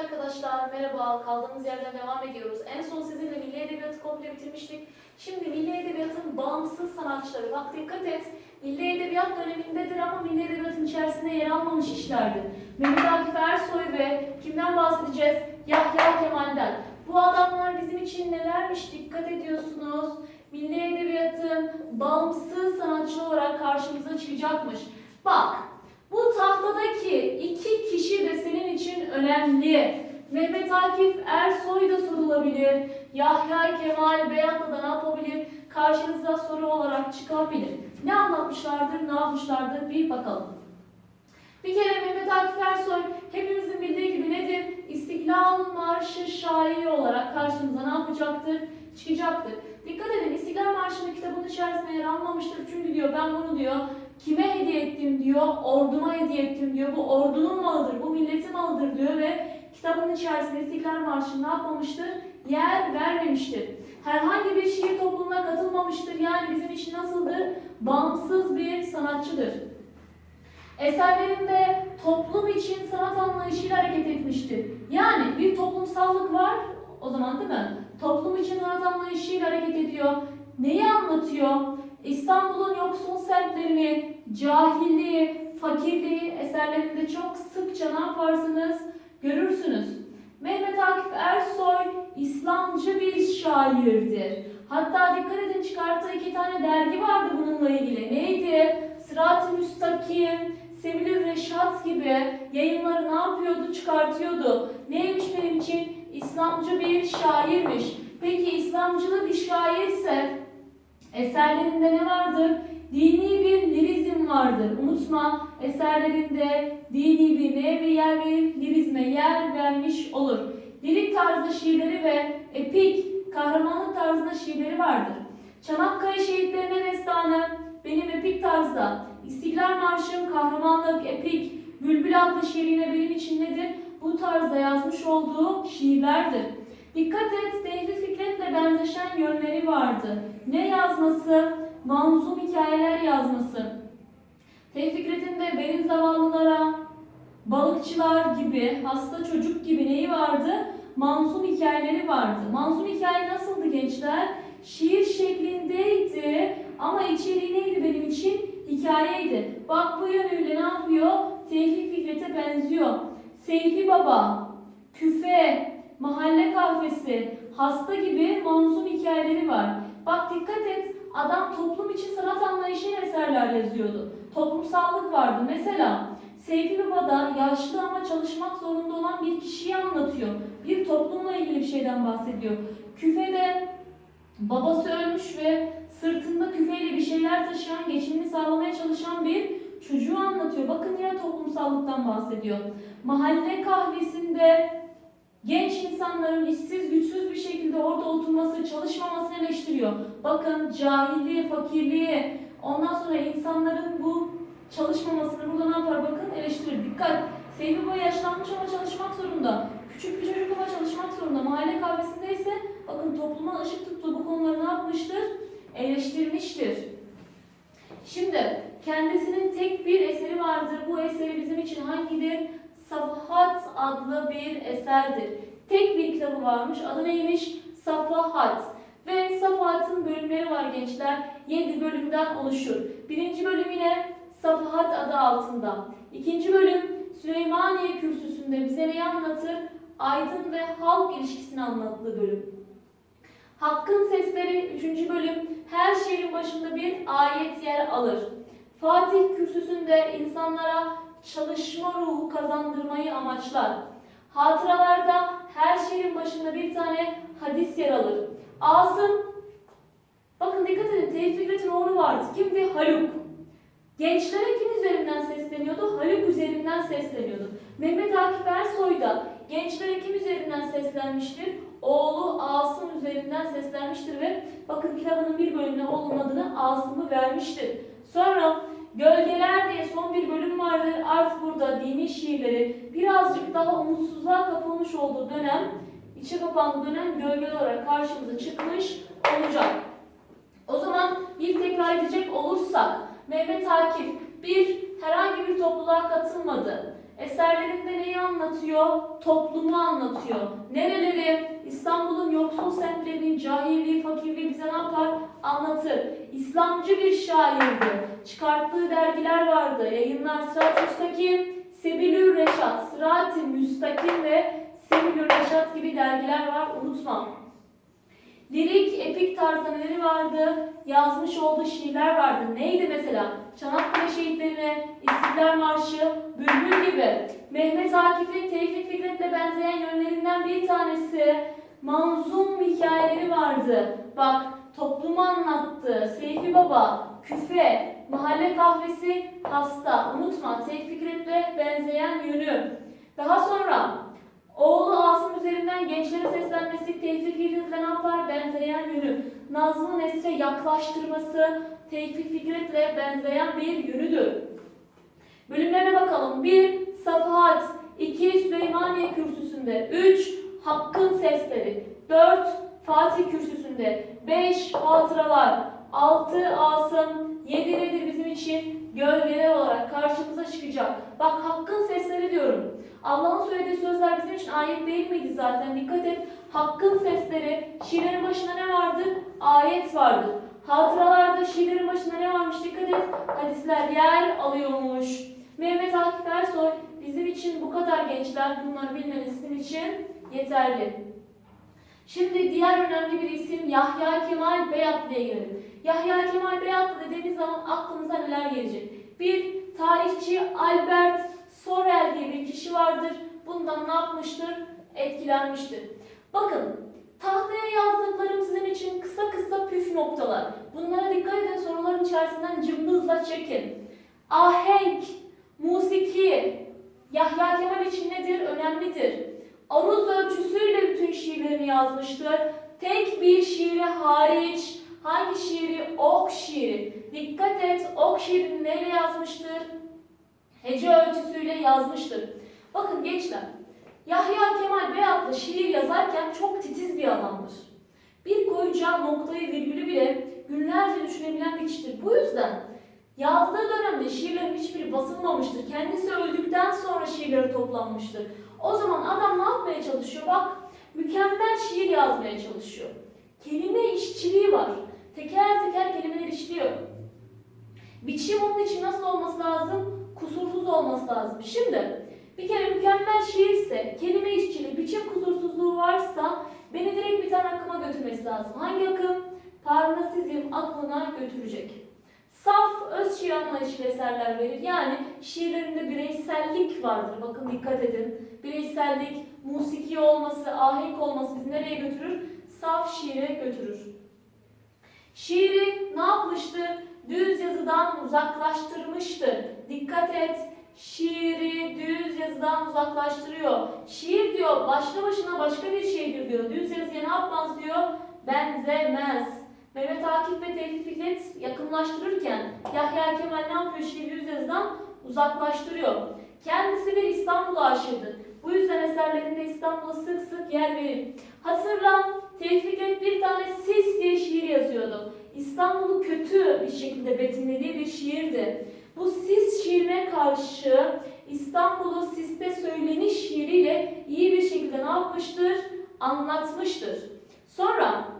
Arkadaşlar merhaba. Kaldığımız yerden devam ediyoruz. En son sizinle Milli Edebiyatı komple bitirmiştik. Şimdi Milli Edebiyatın bağımsız sanatçıları. Bak dikkat et. Milli Edebiyat dönemindedir ama Milli Edebiyatın içerisinde yer almamış işlerdir. Mehmet Akif Ersoy ve kimden bahsedeceğiz? Yahya Kemal'den. Bu adamlar bizim için nelermiş dikkat ediyorsunuz. Milli Edebiyatın bağımsız sanatçı olarak karşımıza çıkacakmış. Bak bu tahtadaki iki kişi de senin için önemli. Mehmet Ersoy da sorulabilir. Yahya Kemal Beyatlı da ne yapabilir? Karşınıza soru olarak çıkabilir. Ne anlatmışlardır, ne yapmışlardır bir bakalım. Bir kere Mehmet Akif Ersoy hepimizin bildiği gibi nedir? İstiklal Marşı şairi olarak karşımıza ne yapacaktır? Çıkacaktır. Dikkat edin İstiklal Marşı'nın kitabının içerisinde yer almamıştır. Çünkü diyor ben bunu diyor kime hediye ettim diyor, orduma hediye ettim diyor. Bu ordunun malıdır, bu milletin malıdır diyor ve kitabın içerisinde İstiklal Marşı ne yapmamıştır? Yer vermemiştir. Herhangi bir şiir topluluğuna katılmamıştır. Yani bizim için nasıldır? Bağımsız bir sanatçıdır. Eserlerinde toplum için sanat anlayışıyla hareket etmiştir. Yani bir toplumsallık var o zaman değil mi? Toplum için sanat anlayışıyla hareket ediyor. Neyi anlatıyor? İstanbul'un yoksul semtlerini, cahilliği, fakirliği eserlerinde çok sıkça ne yaparsınız? Görürsünüz. Mehmet Akif Ersoy İslamcı bir şairdir. Hatta dikkat edin çıkarttığı iki tane dergi vardı bununla ilgili. Neydi? Sırat-ı Müstakim, Sevilir Reşat gibi yayınları ne yapıyordu? Çıkartıyordu. Neymiş benim için? İslamcı bir şairmiş. Peki İslamcılı bir şairse eserlerinde ne vardır? Dini bir lirizm vardır. Unutma eserlerinde dini bir ne ve yer verir? Lirizme yer vermiş olur. Lirik tarzda şiirleri ve epik, kahramanlık tarzında şiirleri vardır. Çanakkale şehitlerine destanı benim epik tarzda. İstiklal Marşı'm kahramanlık, epik, Bülbül adlı şiirine benim için nedir? Bu tarzda yazmış olduğu şiirlerdir. Dikkat et, Tevfik Fikret'le benzeşen yönleri vardı. Ne yazması? Manzum hikayeler yazması. Tevfik Fikret'in de derin zavallılara, balıkçılar gibi, hasta çocuk gibi neyi vardı? Manzum hikayeleri vardı. Manzum hikaye nasıldı gençler? Şiir şeklindeydi ama içeriği neydi benim için? Hikayeydi. Bak bu yönüyle ne yapıyor? Tevfik Fikret'e benziyor. Seyfi Baba, Küfe, Mahalle Kahvesi, Hasta gibi manzum hikayeleri var. Bak dikkat et, adam toplum için sanat anlayışıyla eserler yazıyordu. Toplumsallık vardı. Mesela Seyfi Baba'da yaşlı ama çalışmak zorunda olan bir kişiyi anlatıyor. Bir toplumla ilgili bir şeyden bahsediyor. Küfe'de babası ölmüş ve sırtında küfeyle bir şeyler taşıyan, geçimini sağlamaya çalışan bir çocuğu anlatıyor. Bakın yine toplumsallıktan bahsediyor. Mahalle kahvesinde genç insanların işsiz güçsüz bir şekilde orada oturması, çalışmamasını eleştiriyor. Bakın cahilliği, fakirliği, ondan sonra insanların bu çalışmamasını burada ne yapar bakın eleştirir. Dikkat! Seyfi Bey yaşlanmış ama çalışmak zorunda. Küçük bir çocuk ama çalışmak zorunda. Mahalle kahvesinde ise bakın topluma ışık tuttu. Bu konuları ne yapmıştır? Eleştirmiştir. Şimdi kendisinin tek bir eseri vardır. Bu eseri bizim için hangidir? Safahat adlı bir eserdir. Tek bir kitabı varmış. Adı neymiş? Safahat. Ve Safahat'ın bölümleri var gençler. 7 bölümden oluşur. Birinci bölüm yine Safahat adı altında. İkinci bölüm Süleymaniye Kürsüsü'nde bize neyi anlatır? Aydın ve halk ilişkisini anlattığı bölüm. Hakkın Sesleri 3. bölüm her şiirin başında bir ayet yer alır. Fatih Kürsüsü'nde insanlara çalışma ruhu kazandırmayı amaçlar. Hatıralarda her şiirin başında bir tane hadis yer alır. Asım, bakın dikkat edin Tevfik Fikret'in oğlu vardı. Kimdi? Haluk. Gençlere kim üzerinden sesleniyordu? Haluk üzerinden sesleniyordu. Mehmet Akif Ersoy da gençlere kim üzerinden seslenmiştir? Oğlu Asım üzerinden seslenmiştir ve bakın kitabının bir bölümüne oğlunun adını Asım'ı vermiştir. Sonra Gölgeler diye son bir bölüm vardır. Artık burada dini şiirleri birazcık daha umutsuzluğa kapılmış olduğu dönem, içe kapandığı dönem gölgeler olarak karşımıza çıkmış olacak. O zaman bir tekrar edecek olursak Mehmet Akif bir herhangi bir topluluğa katılmadı. Eserlerinde neyi anlatıyor? Toplumu anlatıyor. Nereleri? İstanbul'un yoksul semtlerini, cahilliği, fakirliği bize ne yapar? Anlatır. İslamcı bir şairdi. Çıkarttığı dergiler vardı. Yayınlar Sırat-ı Müstakim, Sebilür Reşat, Sırat-ı Müstakim ve Sebilür Reşat gibi dergiler var. Unutma. Lirik, epik tarzları vardı. Yazmış olduğu şiirler vardı. Neydi mesela? Çanakkale şehitlerine, İstiklal Marşı, Bülbül gibi. Mehmet Akif'in Tevfik Fikret'le benzeyen yönlerinden bir tanesi manzum hikayeleri vardı. Bak toplumu anlattı. Seyfi Baba, Küfe, Mahalle Kahvesi, Hasta. Unutma Tevfik Fikret'le benzeyen yönü. Daha sonra oğlu Asım üzerinden gençlere seslenmesi Tevfik Fikret'le ne yapar? Benzeyen yönü. Nazlı Nesre yaklaştırması Tevfik Fikret'le benzeyen bir yönüdür. Bölümlerine bakalım. 1. Safahat 2. Süleymaniye Kürsüsü'nde 3. Hakkın Sesleri 4. Fatih Kürsüsü'nde 5. Hatıralar 6. Asım 7 nedir bizim için? Gölgeler olarak karşımıza çıkacak. Bak Hakkın Sesleri diyorum. Allah'ın söylediği sözler bizim için ayet değil miydi zaten? Dikkat et. Hakkın sesleri, şiirlerin başında ne vardır? Ayet vardır. Hatıralarda şiirlerin başında ne varmış? Dikkat et. Hadisler yer alıyormuş. Mehmet Akif Ersoy bizim için bu kadar gençler bunları bilmeniz için yeterli. Şimdi diğer önemli bir isim Yahya Kemal Beyatlı'ya gelelim. Yahya Kemal Beyatlı dediğimiz zaman aklımıza neler gelecek? Bir, tarihçi Albert Sorel diye bir kişi vardır. Bundan ne yapmıştır? Etkilenmiştir. Bakın, tahtaya yazdıklarım sizin için kısa kısa püf noktalar. Bunlara dikkat edin soruların içerisinden cımbızla çekin. Ahenk, musiki, Yahya Kemal için nedir? Önemlidir. Aruz ölçüsüyle bütün şiirlerini yazmıştır. Tek bir şiiri hariç hangi şiiri? Ok şiiri. Dikkat et ok şiirini neyle yazmıştır? Hece ölçüsüyle yazmıştır. Bakın gençler, Yahya Kemal Beyatlı şiir yazarken çok titiz bir adamdır. Bir koyacağı noktayı virgülü bile günlerce düşünebilen bir kişidir. Bu yüzden yazdığı dönemde şiirlerin hiçbiri basılmamıştır. Kendisi öldükten sonra şiirleri toplanmıştır. O zaman adam yapmaya çalışıyor? Bak mükemmel şiir yazmaya çalışıyor. Kelime işçiliği var. Teker teker kelimeler işliyor. Biçim onun için nasıl olması lazım? Kusursuz olması lazım. Şimdi bir kere mükemmel şiirse, kelime işçiliği, biçim kusursuzluğu varsa beni direkt bir tane akıma götürmesi lazım. Hangi akım? Parnasizm aklına götürecek. Saf öz şiir anlayışıyla eserler verir. Yani şiirlerinde bireysellik vardır. Bakın dikkat edin. Bireysellik, musiki olması, ahenk olması bizi nereye götürür? Saf şiire götürür. Şiiri ne yapmıştır? Düz yazıdan uzaklaştırmıştır. Dikkat et. Şiiri düz yazıdan uzaklaştırıyor. Şiir diyor başlı başına başka bir şeydir diyor. Düz yazıya ne yapmaz diyor? Benzemez. Mehmet Akif ve Tevfik Fikret yakınlaştırırken Yahya Kemal ne yapıyor? Şiiri düz yazıdan uzaklaştırıyor. Kendisi bir İstanbul aşığıdır. Bu yüzden eserlerinde İstanbul'a sık sık yer verir. Hatırla Tevfik Fikret bir tane sis diye şiir yazıyordu. İstanbul'u kötü bir şekilde betimlediği bir şiirdi. Bu sis şiirine karşı İstanbul'u siste söyleniş şiiriyle iyi bir şekilde ne yapmıştır? Anlatmıştır. Sonra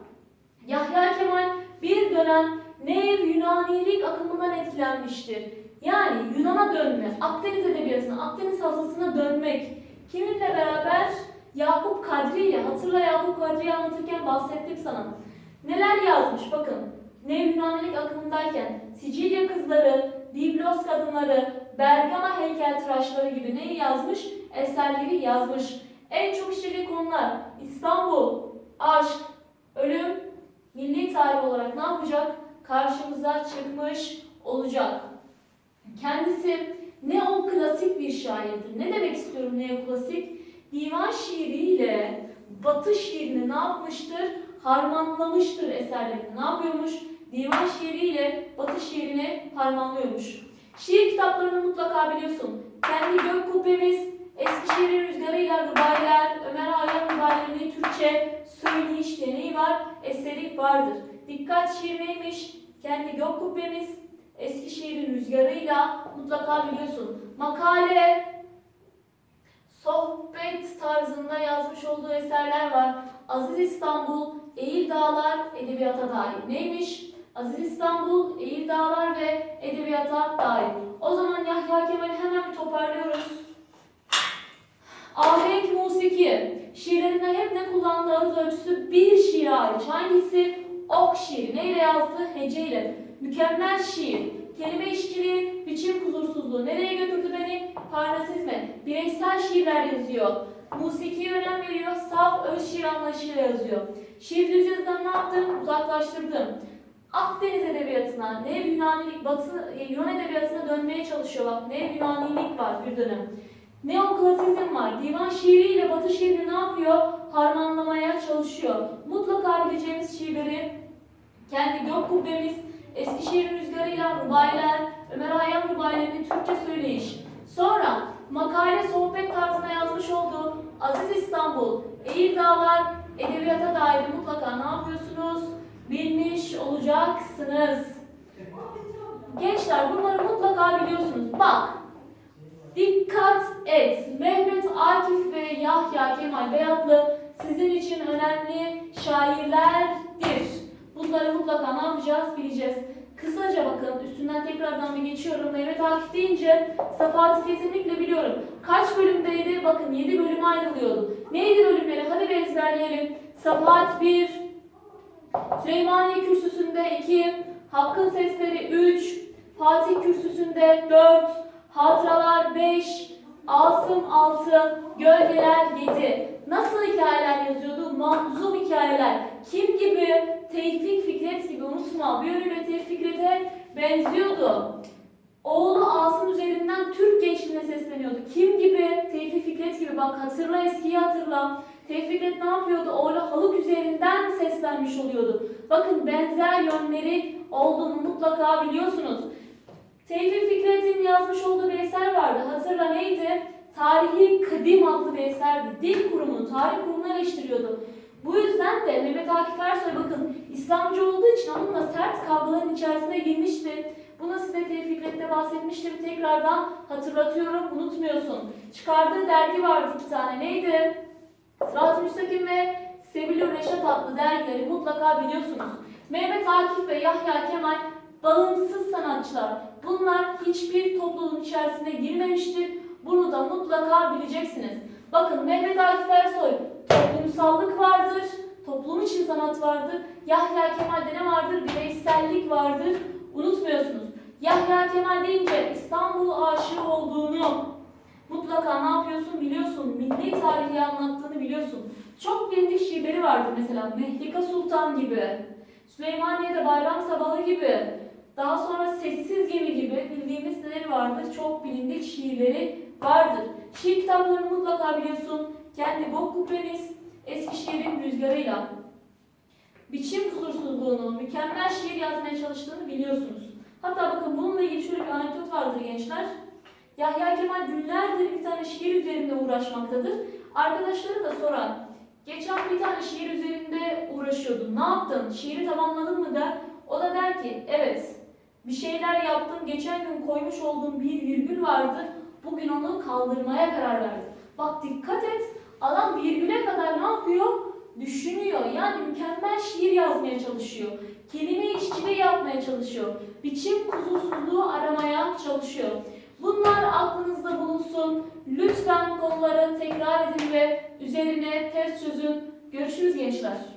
Yahya Kemal bir dönem Nev Yunanilik akımından etkilenmiştir. Yani Yunan'a dönme, Akdeniz edebiyatına, Akdeniz havzasına dönmek. Kiminle beraber? Yakup Kadri ile. Hatırla Yakup Kadri'yi anlatırken bahsettim sana. Neler yazmış bakın. Nev Yunanilik akımındayken Sicilya kızları, Biblos kadınları, Bergama heykeltıraşları gibi neyi yazmış? Eserleri yazmış. En çok işlediği konular İstanbul, aşk, tarih olarak ne yapacak? Karşımıza çıkmış olacak. Kendisi neoklasik bir şairdir. Ne demek istiyorum neoklasik? Divan şiiriyle Batı şiirini ne yapmıştır? Harmanlamıştır eserlerini. Ne yapıyormuş? Divan şiiriyle Batı şiirini harmanlıyormuş. Şiir kitaplarını mutlaka biliyorsun. Kendi gök kubbemiz, Eskişehir'in rüzgarıyla Rubayiler, Ömer Hayyam Rubayilerini Türkçe söyleyiş deneyi var, eseri vardır. Dikkat şiir neymiş? Kendi gök kubbemiz, Eskişehir'in rüzgarıyla mutlaka biliyorsun. Makale, sohbet tarzında yazmış olduğu eserler var. Aziz İstanbul, Eğil Dağlar, Edebiyata dair. Neymiş? Aziz İstanbul, Eğil Dağlar ve Edebiyata dair. O zaman Yahya Kemal'i hemen bir toparlıyoruz. Ahenk musiki. Şiirlerinde hep ne kullandığı aruz ölçüsü bir şiir hariç. Hangisi? Ok şiiri. Neyle yazdı? Heceyle. Mükemmel şiir. Kelime işçiliği, biçim huzursuzluğu. Nereye götürdü beni? Parnasizme. Bireysel şiirler yazıyor. Musikiye önem veriyor. Saf öz şiir anlayışıyla yazıyor. Şiir düz ne yaptım? Uzaklaştırdım. Akdeniz edebiyatına, Nev Yunanilik, Batı e, Yunan edebiyatına dönmeye çalışıyor. Bak Nev Yunanilik var bir dönem. Neoklasizm var. Divan şiiriyle Batı şiirini ne yapıyor? Harmanlamaya çalışıyor. Mutlaka bileceğimiz şiirleri kendi gök kubbemiz, Eskişehir rüzgarıyla Rubailer, Ömer Hayyam Rubailerinin Türkçe söyleyiş. Sonra makale sohbet tarzına yazmış olduğu Aziz İstanbul, Eğil Dağlar, edebiyata dair mutlaka ne yapıyorsunuz? Bilmiş olacaksınız. Gençler bunları mutlaka biliyorsunuz. Bak, dikkat et. Mehmet Akif ve Yahya Kemal Beyatlı sizin için önemli şairlerdir. Bunları mutlaka ne yapacağız bileceğiz. Kısaca bakın üstünden tekrardan bir geçiyorum. Mehmet Akif deyince Safahat'i kesinlikle biliyorum. Kaç bölümdeydi? Bakın 7 bölüme ayrılıyordu. Neydi bölümleri? Hadi bir ezberleyelim. Safahat 1, Süleymaniye Kürsüsü'nde 2, Hakkın Sesleri 3, Fatih Kürsüsü'nde 4, Hatıralar 5, Asım 6, Gölgeler 7. Nasıl hikayeler yazıyordu? Manzum hikayeler. Kim gibi? Tevfik Fikret gibi unutma. Bir yönüyle Tevfik Fikret'e benziyordu. Oğlu Asım üzerinden Türk gençliğine sesleniyordu. Kim gibi? Tevfik Fikret gibi. Bak hatırla eskiyi hatırla. Tevfik Fikret ne yapıyordu? Oğlu Haluk üzerinden seslenmiş oluyordu. Bakın benzer yönleri olduğunu mutlaka biliyorsunuz. Tevfik Fikret'in yazmış olduğu bir eser vardı. Hatırla neydi? Tarihi Kadim adlı bir eserdi. Dil kurumunu, tarih kurumunu eleştiriyordu. Bu yüzden de Mehmet Akif Ersoy bakın İslamcı olduğu için onunla sert kavgaların içerisine girmişti. Bunu size Tevfik Fikret'te bahsetmiştim. Tekrardan hatırlatıyorum, unutmuyorsun. Çıkardığı dergi vardı iki tane. Neydi? Sırat-ı Müstakim ve Sebilü Reşat adlı dergileri mutlaka biliyorsunuz. Mehmet Akif ve Yahya Kemal bağımsız sanatçılar. Bunlar hiçbir topluluğun içerisine girmemiştir. Bunu da mutlaka bileceksiniz. Bakın Mehmet Akif Ersoy toplumsallık vardır, toplum için sanat vardır. Yahya Kemal'de ne vardır? Bireysellik vardır. Unutmuyorsunuz. Yahya Kemal deyince İstanbul aşığı olduğunu mutlaka ne yapıyorsun biliyorsun. Milli tarihi anlattığını biliyorsun. Çok bilindik şiirleri vardır mesela. Mehlika Sultan gibi. Süleymaniye'de Bayram Sabahı gibi. Daha sonra Sessiz Gemi gibi bildiğimiz neleri vardır? Çok bilindik şiirleri vardır. Şiir kitaplarını mutlaka biliyorsun. Kendi Gök Kubbeniz, Eskişehir'in rüzgarıyla. Biçim kusursuzluğunu, mükemmel şiir yazmaya çalıştığını biliyorsunuz. Hatta bakın bununla ilgili şöyle bir anekdot vardır gençler. Yahya Kemal günlerdir bir tane şiir üzerinde uğraşmaktadır. Arkadaşları da sorar. Geçen bir tane şiir üzerinde uğraşıyordun. Ne yaptın? Şiiri tamamladın mı der. O da der ki evet bir şeyler yaptım. Geçen gün koymuş olduğum bir virgül vardı. Bugün onu kaldırmaya karar verdim. Bak dikkat et. Adam virgüle kadar ne yapıyor? Düşünüyor. Yani mükemmel şiir yazmaya çalışıyor. Kelime işçiliği yapmaya çalışıyor. Biçim kusursuzluğu aramaya çalışıyor. Bunlar aklınızda bulunsun. Lütfen konuları tekrar edin ve üzerine test çözün. Görüşürüz gençler.